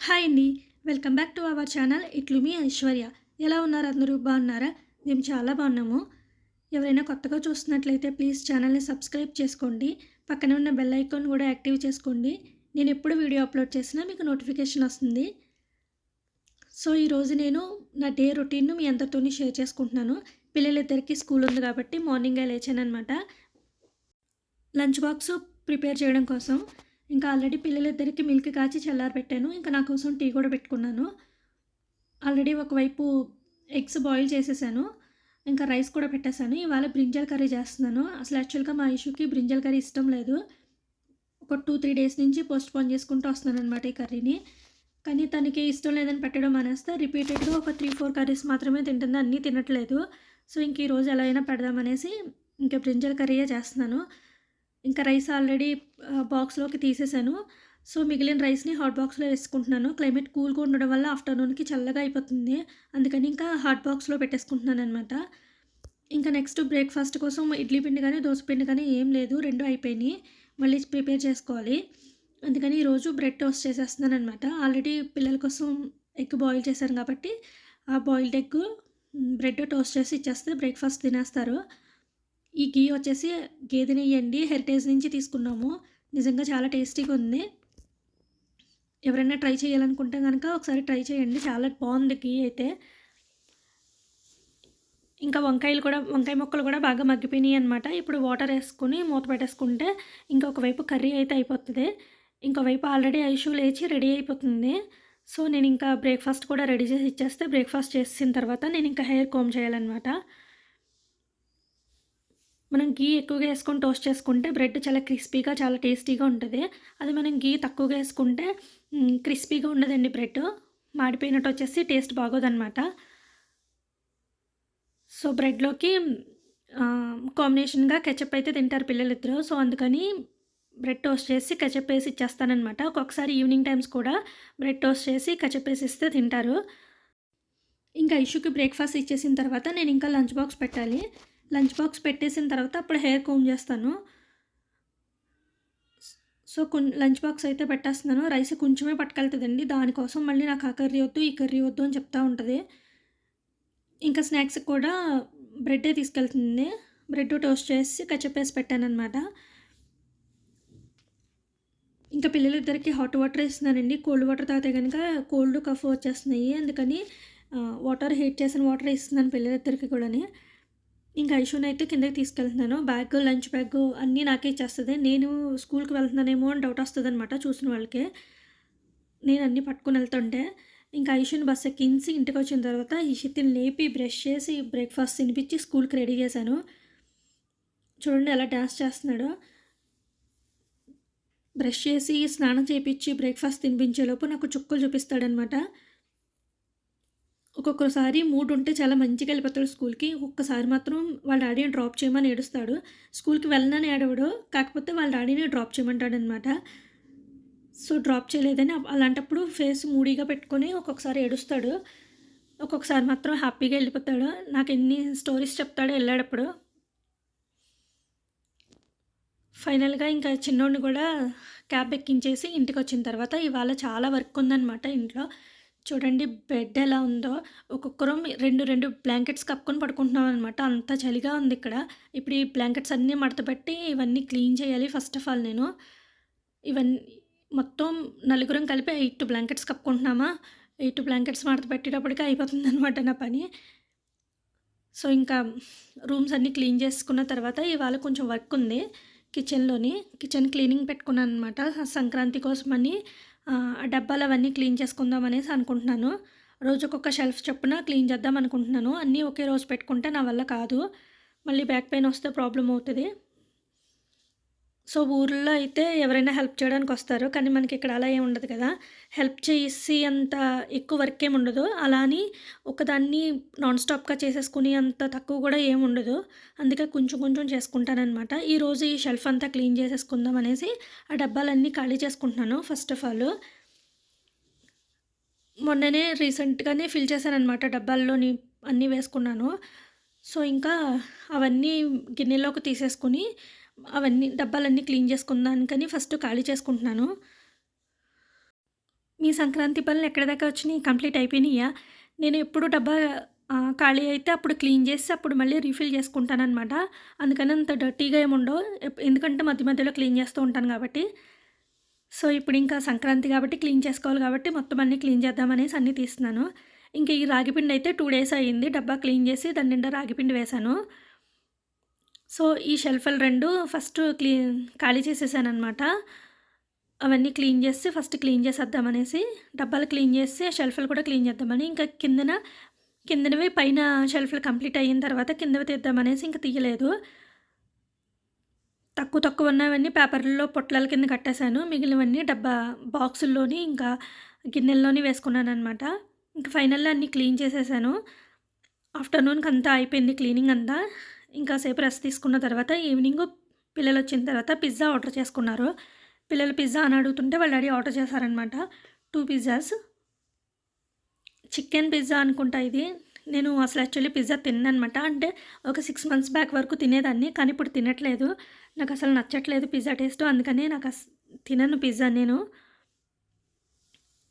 Hi అండి. Welcome back to our channel. ఇట్లు మీ ఐశ్వర్య. ఎలా ఉన్నారు అందరూ? బాగున్నారా? మేము చాలా బాగున్నాము. ఎవరైనా కొత్తగా చూస్తున్నట్లయితే ప్లీజ్ ఛానల్ని సబ్స్క్రైబ్ చేసుకోండి. పక్కనే ఉన్న బెల్ ఐకాన్ కూడా యాక్టివ్ చేసుకోండి. నేను ఎప్పుడు వీడియో అప్లోడ్ చేసినా మీకు నోటిఫికేషన్ వస్తుంది. సో ఈరోజు నేను నా డే రొటీన్ను మీ అందరితో షేర్ చేసుకుంటున్నాను. పిల్లలిద్దరికి స్కూల్ ఉంది కాబట్టి మార్నింగే లేచాను అనమాట లంచ్ బాక్స్ ప్రిపేర్ చేయడం కోసం ఇంకా ఆల్రెడీ పిల్లలిద్దరికి మిల్క్ కాచి చల్లారి పెట్టాను ఇంకా నా కోసం టీ కూడా పెట్టుకున్నాను. ఆల్రెడీ ఒకవైపు ఎగ్స్ బాయిల్ చేసేసాను. ఇంకా రైస్ కూడా పెట్టేశాను. ఇవాళ బ్రింజల్ కర్రీ చేస్తున్నాను. అసలు యాక్చువల్గా మా ఇష్యూకి బ్రింజల్ కర్రీ ఇష్టం లేదు. ఒక టూ త్రీ డేస్ నుంచి పోస్ట్ పోన్ చేసుకుంటూ వస్తున్నాను అనమాట ఈ కర్రీని కానీ తనకి ఇష్టం లేదని పెట్టడం అనేస్తే రిపీటెడ్గా ఒక త్రీ ఫోర్ కర్రీస్ మాత్రమే తింటుంది. అన్నీ తినట్లేదు. సో ఇంక ఈరోజు ఎలా అయినా పెడదామనేసి ఇంకా బ్రింజల్ కర్రీయే చేస్తున్నాను. ఇంకా రైస్ ఆల్రెడీ బాక్స్లోకి తీసేసాను. సో మిగిలిన రైస్ని హాట్ బాక్స్లో వేసుకుంటున్నాను. క్లైమేట్ కూల్గా ఉండడం వల్ల ఆఫ్టర్నూన్కి చల్లగా అయిపోతుంది. అందుకని ఇంకా హాట్ బాక్స్లో పెట్టేసుకుంటున్నాను అనమాట ఇంకా నెక్స్ట్ బ్రేక్ఫాస్ట్ కోసం ఇడ్లీ పిండి కానీ దోశ పిండి కానీ ఏం లేదు. రెండు అయిపోయినాయి. మళ్ళీ ప్రిపేర్ చేసుకోవాలి. అందుకని ఈరోజు బ్రెడ్ టోస్ట్ చేసేస్తున్నాను అనమాట ఆల్రెడీ పిల్లల కోసం ఎగ్ బాయిల్ చేశాను కాబట్టి ఆ బాయిల్డ్ ఎగ్ బ్రెడ్ టోస్ట్ చేసి ఇచ్చేస్తే బ్రేక్ఫాస్ట్ తినేస్తారు. ఈ గీ వచ్చేసి గేదె నెయ్యండి హెరిటేజ్ నుంచి తీసుకున్నాము. నిజంగా చాలా టేస్టీగా ఉంది. ఎవరైనా ట్రై చేయాలనుకుంటే కనుక ఒకసారి ట్రై చేయండి. చాలా బాగుంది గీ అయితే. ఇంకా వంకాయలు కూడా వంకాయ మొక్కలు కూడా బాగా మగ్గిపోయినాయి అనమాట ఇప్పుడు వాటర్ వేసుకుని మూత పెట్టేసుకుంటే ఇంకొకవైపు కర్రీ అయితే అయిపోతుంది. ఇంకోవైపు ఆల్రెడీ ఐషు లేచి రెడీ అయిపోతుంది. సో నేను ఇంకా బ్రేక్ఫాస్ట్ కూడా రెడీ చేసి ఇచ్చేస్తే బ్రేక్ఫాస్ట్ చేసిన తర్వాత నేను ఇంకా హెయిర్ కోమ్ చేయాలన్నమాట. మనం గీ ఎక్కువగా వేసుకొని టోస్ట్ చేసుకుంటే బ్రెడ్ చాలా క్రిస్పీగా చాలా టేస్టీగా ఉంటుంది. అది మనం గీ తక్కువగా వేసుకుంటే క్రిస్పీగా ఉండదండి బ్రెడ్ మాడిపోయినట్టు వచ్చేసి టేస్ట్ బాగోదన్నమాట. సో బ్రెడ్లోకి కాంబినేషన్గా కెచప్ అయితే తింటారు పిల్లలిద్దరు. సో అందుకని బ్రెడ్ టోస్ట్ చేసి కచప్ వేసి ఇచ్చేస్తానమాట ఒక్కొక్కసారి ఈవినింగ్ టైమ్స్ కూడా బ్రెడ్ టోస్ట్ చేసి కచప్ వేసి ఇస్తే తింటారు. ఇంకా ఇష్యూకి బ్రేక్ఫాస్ట్ ఇచ్చేసిన తర్వాత నేను ఇంకా లంచ్ బాక్స్ పెట్టాలి. లంచ్ బాక్స్ పెట్టేసిన తర్వాత అప్పుడు హెయిర్ కోమ్ చేస్తాను. సో కొన్ని లంచ్ బాక్స్ అయితే పెట్టేస్తున్నాను. రైస్ కొంచెమే పట్టుకెళ్తుందండి. దానికోసం మళ్ళీ నాకు ఆ కర్రీ వద్దు ఈ కర్రీ వద్దు అని చెప్తూ ఉంటుంది. ఇంకా స్నాక్స్కి కూడా బ్రెడ్డే తీసుకెళ్తుంది. బ్రెడ్ టోస్ట్ చేసి కచ్చపేసి పెట్టానమాట ఇంకా పిల్లలిద్దరికి హాట్ వాటర్ ఇస్తున్నానండి కోల్డ్ వాటర్ తాగితే కనుక కోల్డ్ కఫ్ వచ్చేస్తున్నాయి. అందుకని వాటర్ హీట్ చేసిన వాటర్ ఇస్తున్నాను పిల్లలిద్దరికి కూడా ఇంకా ఐషూని అయితే కిందకి తీసుకెళ్తున్నాను. బ్యాగ్ లంచ్ బ్యాగ్ అన్నీ నాకే ఇచ్చేస్తుంది. నేను స్కూల్కి వెళ్తున్నానేమో అని డౌట్ వస్తుంది అనమాట చూసిన వాళ్ళకి. నేను అన్నీ పట్టుకుని వెళ్తుంటే ఇంకా ఐషుని బస్ ఎక్కించి ఇంటికి వచ్చిన తర్వాత ఇషిత్ని లేపి బ్రష్ చేసి బ్రేక్ఫాస్ట్ తినిపించి స్కూల్కి రెడీ చేశాను. చూడండి ఎలా డ్యాన్స్ చేస్తున్నాడో. బ్రష్ చేసి స్నానం చేయించి బ్రేక్ఫాస్ట్ తినిపించేలోపు నాకు చుక్కలు చూపిస్తాడనమాట ఒక్కొక్కసారి మూడ్ ఉంటే చాలా మంచిగా వెళ్ళిపోతాడు స్కూల్కి. ఒక్కసారి మాత్రం వాళ్ళ డాడీని డ్రాప్ చేయమని ఏడుస్తాడు. స్కూల్కి వెళ్ళనని ఏడవడు. కాకపోతే వాళ్ళ డాడీని డ్రాప్ చేయమంటాడనమాట సో డ్రాప్ చేయలేదని అలాంటప్పుడు ఫేస్ మూడీగా పెట్టుకొని ఒక్కొక్కసారి ఏడుస్తాడు. ఒక్కొక్కసారి మాత్రం హ్యాపీగా వెళ్ళిపోతాడు. నాకు ఎన్ని స్టోరీస్ చెప్తాడో వెళ్ళాడప్పుడు. ఫైనల్గా ఇంకా చిన్నోడిని కూడా క్యాబ్ ఎక్కించేసి ఇంటికి వచ్చిన తర్వాత ఇవాళ చాలా వర్క్ ఉందన్నమాట ఇంట్లో. చూడండి బెడ్ ఎలా ఉందో. ఒక్కొక్కరు రెండు రెండు బ్లాంకెట్స్ కప్పుకొని పడుకుంటున్నాం అనమాట అంత చలిగా ఉంది ఇక్కడ. ఇప్పుడు ఈ బ్లాంకెట్స్ అన్నీ మడతపెట్టి ఇవన్నీ క్లీన్ చేయాలి ఫస్ట్ ఆఫ్ ఆల్ నేను. ఇవన్నీ మొత్తం నలుగురం కలిపి ఎయిట్ బ్లాంకెట్స్ కప్పుకుంటున్నామా? ఎయిట్ బ్లాంకెట్స్ మడత పెట్టేటప్పటికి అయిపోతుంది అనమాట నా పని. సో ఇంకా రూమ్స్ అన్నీ క్లీన్ చేసుకున్న తర్వాత ఇవాళ కొంచెం వర్క్ ఉంది కిచెన్లోని కిచెన్ క్లీనింగ్ పెట్టుకున్నాను అనమాట సంక్రాంతి కోసమని డబ్బాలు అవన్నీ క్లీన్ చేసుకుందాం అనేసి అనుకుంటున్నాను. రోజుకొక షెల్ఫ్ చొప్పున క్లీన్ చేద్దాం అనుకుంటున్నాను. అన్నీ ఒకే రోజు పెట్టుకుంటే నా వల్ల కాదు. మళ్ళీ బ్యాక్ పెయిన్ వస్తే ప్రాబ్లం అవుతుంది. సో ఊర్లో అయితే ఎవరైనా హెల్ప్ చేయడానికి వస్తారు కానీ మనకి ఇక్కడ అలా ఏమి ఉండదు కదా. హెల్ప్ చేసి అంత ఎక్కువ వర్క్ ఏమి ఉండదు. అలా అని ఒకదాన్ని నాన్ స్టాప్గా చేసేసుకుని అంత తక్కువ కూడా ఏమి ఉండదు. అందుకే కొంచెం కొంచెం చేసుకుంటానమాట ఈరోజు ఈ షెల్ఫ్ అంతా క్లీన్ చేసేసుకుందాం అనేసి ఆ డబ్బాలన్నీ ఖాళీ చేసుకుంటున్నాను ఫస్ట్ ఆఫ్ ఆల్. మొన్ననే రీసెంట్గానే ఫిల్ చేశానమాట డబ్బాల్లోని అన్నీ వేసుకున్నాను. సో ఇంకా అవన్నీ గిన్నెలోకి తీసేసుకుని అవన్నీ డబ్బాలన్నీ క్లీన్ చేసుకుందానికని ఫస్ట్ ఖాళీ చేసుకుంటున్నాను. మీ సంక్రాంతి పనులు ఎక్కడి దాకా వచ్చినాయి? కంప్లీట్ అయిపోయినాయా? నేను ఎప్పుడు డబ్బా ఖాళీ అయితే అప్పుడు క్లీన్ చేసి అప్పుడు మళ్ళీ రీఫిల్ చేసుకుంటానమాట అందుకని అంత డర్టీగా ఏముండో ఎందుకంటే మధ్య మధ్యలో క్లీన్ చేస్తూ ఉంటాను కాబట్టి. సో ఇప్పుడు ఇంకా సంక్రాంతి కాబట్టి క్లీన్ చేసుకోవాలి కాబట్టి మొత్తం అన్నీ క్లీన్ చేద్దామనేసి అన్నీ తీస్తున్నాను. ఇంకా ఈ రాగిపిండి అయితే టూ డేస్ అయ్యింది. డబ్బా క్లీన్ చేసి దాని నిండా రాగిపిండి వేశాను. సో ఈ షెల్ఫ్లు రెండు ఫస్ట్ క్లీన్ ఖాళీ చేసేసాను అనమాట అవన్నీ క్లీన్ చేసి ఫస్ట్ క్లీన్ చేసేద్దామనేసి డబ్బాలు క్లీన్ చేసి షెల్ఫ్లు కూడా క్లీన్ చేద్దామని ఇంకా కిందన కిందనవి పైన షెల్ఫ్లు కంప్లీట్ అయిన తర్వాత కిందవి తీద్దామనేసి ఇంకా తీయలేదు. తక్కువ తక్కువ ఉన్నవన్నీ పేపర్లలో పొట్లాల కింద కట్టేశాను. మిగిలినవన్నీ డబ్బా బాక్సుల్లోని ఇంకా గిన్నెల్లోని వేసుకున్నాను అనమాట ఇంకా ఫైనల్లో అన్నీ క్లీన్ చేసేసాను. ఆఫ్టర్నూన్కి అంతా అయిపోయింది క్లీనింగ్ అంతా. ఇంకా సేపు రెస్ట్ తీసుకున్న తర్వాత ఈవినింగ్ పిల్లలు వచ్చిన తర్వాత పిజ్జా ఆర్డర్ చేసుకున్నారు. పిల్లలు పిజ్జా అని అడుగుతుంటే వాళ్ళు డాడీ ఆర్డర్ చేశారనమాట టూ పిజ్జాస్ చికెన్ పిజ్జా అనుకుంటా ఇది. నేను అసలు యాక్చువల్లీ పిజ్జా తిన్నానమాట. అంటే ఒక సిక్స్ మంత్స్ బ్యాక్ వరకు తినేదాన్ని కానీ ఇప్పుడు తినట్లేదు. నాకు అసలు నచ్చట్లేదు పిజ్జా టేస్ట్ అందుకని నాకు తినను పిజ్జా నేను.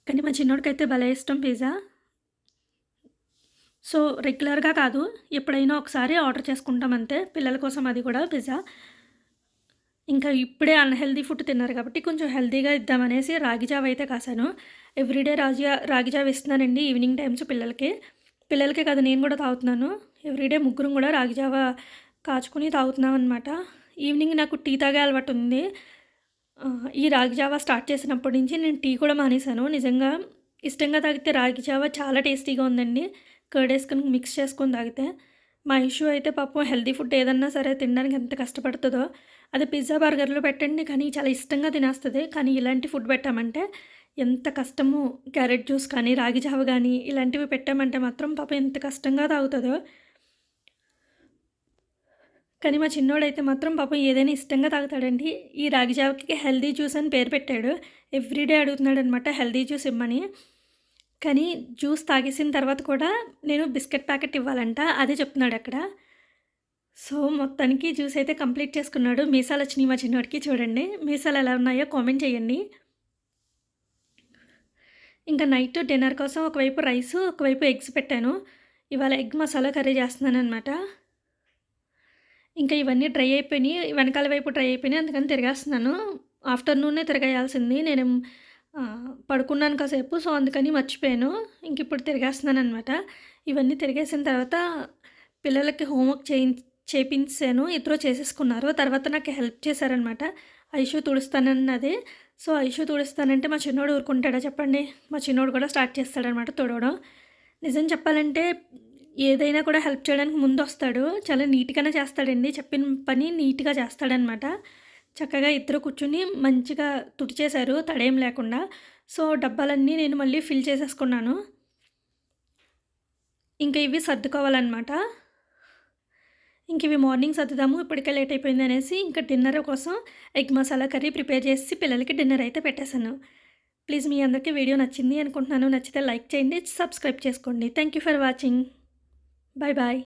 కానీ మా చిన్నోడికైతే భలే ఇష్టం పిజ్జా సో రెగ్యులర్గా కాదు ఎప్పుడైనా ఒకసారి ఆర్డర్ చేసుకుంటాం అంతే. పిల్లల కోసం అది కూడా పిజ్జా. ఇంకా ఇప్పుడే అన్హెల్దీ ఫుడ్ తిన్నారు కాబట్టి కొంచెం హెల్దీగా ఇద్దామనేసి రాగి జావ అయితే కాసాను ఎవ్రీడే రాగి రాగి జావ ఇస్తున్నానండి ఈవినింగ్ టైమ్స్ పిల్లలకి. పిల్లలకే కదా నేను కూడా తాగుతున్నాను. ఎవ్రీడే ముగ్గురం కూడా రాగి జావ కాచుకుని తాగుతున్నాం అనమాట ఈవినింగ్ నాకు టీ తాగే అలవాటు ఉంది. ఈ రాగి జావ స్టార్ట్ చేసినప్పటి నుంచి నేను టీ కూడా మానేశాను. నిజంగా ఇష్టంగా తాగితే రాగి జావ చాలా టేస్టీగా ఉందండి. కర్డ్ వేసుకొని మిక్స్ చేసుకొని తాగితే మా ఇష్యూ అయితే పాపం హెల్దీ ఫుడ్ ఏదన్నా సరే తినడానికి ఎంత కష్టపడుతుందో అది పిజ్జా బర్గర్లు పెట్టండి కానీ చాలా ఇష్టంగా తినేస్తుంది. కానీ ఇలాంటి ఫుడ్ పెట్టామంటే ఎంత కష్టము? క్యారెట్ జ్యూస్ కానీ రాగి జావ కానీ ఇలాంటివి పెట్టామంటే మాత్రం పాపం ఎంత కష్టంగా తాగుతుందో? కానీ మా చిన్నోడైతే మాత్రం పాపం ఏదైనా ఇష్టంగా తాగుతాడండి. ఈ రాగి జావకి హెల్దీ జ్యూస్ అని పేరు పెట్టాడు. ఎవ్రీడే అడుగుతున్నాడు అనమాట హెల్దీ జ్యూస్ ఇమ్మని. కానీ జ్యూస్ తాగేసిన తర్వాత కూడా నేను బిస్కెట్ ప్యాకెట్ ఇవ్వాలంట. అదే చెప్తున్నాడు అక్కడ. సో మొత్తానికి జ్యూస్ అయితే కంప్లీట్ చేసుకున్నాడు. మీసాలు వచ్చినాయి మా చిన్నోడికి చూడండి. మీసాలు ఎలా ఉన్నాయో కామెంట్ చేయండి. ఇంకా నైట్ డిన్నర్ కోసం ఒకవైపు రైస్ ఒకవైపు ఎగ్స్ పెట్టాను. ఇవాళ ఎగ్ మసాలా కర్రీ చేస్తున్నాను అనమాట ఇంకా ఇవన్నీ డ్రై అయిపోయినాయి. వెనకాల వైపు డ్రై అయిపోయినాయి. అందుకని తిరిగేస్తున్నాను. ఆఫ్టర్నూనే తిరగేయాల్సింది. నేను పడుకున్నాను కాసేపు సో అందుకని మర్చిపోయాను. ఇంక ఇప్పుడు తిరిగేస్తున్నాను అనమాట ఇవన్నీ తిరిగేసిన తర్వాత పిల్లలకి హోంవర్క్ చేయి చేపించాను ఇద్దరు చేసేసుకున్నారు. తర్వాత నాకు హెల్ప్ చేశారనమాట ఐషు తుడుస్తానన్నది. సో ఐషు తుడుస్తానంటే మా చిన్నోడు ఊరుకుంటాడా చెప్పండి? మా చిన్నోడు కూడా స్టార్ట్ చేస్తాడనమాట తుడవడం. నిజం చెప్పాలంటే ఏదైనా కూడా హెల్ప్ చేయడానికి ముందు వస్తాడు చాలా నీట్గానే చేస్తాడండి. చెప్పిన పని నీట్గా చేస్తాడనమాట చక్కగా ఇద్దరు కూర్చుని మంచిగా తుడిచేశారు తడేం లేకుండా. సో డబ్బాలన్నీ నేను మళ్ళీ ఫిల్ చేసేసుకున్నాను. ఇంకా ఇవి సర్దుకోవాలన్నమాట. ఇంక ఇవి మార్నింగ్ సర్దుదాము ఇప్పటికే లేట్ అయిపోయింది అనేసి ఇంకా డిన్నర్ కోసం ఎగ్ మసాలా కర్రీ ప్రిపేర్ చేసి పిల్లలకి డిన్నర్ అయితే పెట్టేశాను. ప్లీజ్ మీ అందరికీ వీడియో నచ్చింది అనుకుంటున్నాను. నచ్చితే లైక్ చేయండి సబ్స్క్రైబ్ చేసుకోండి. Thank you for watching. Bye bye.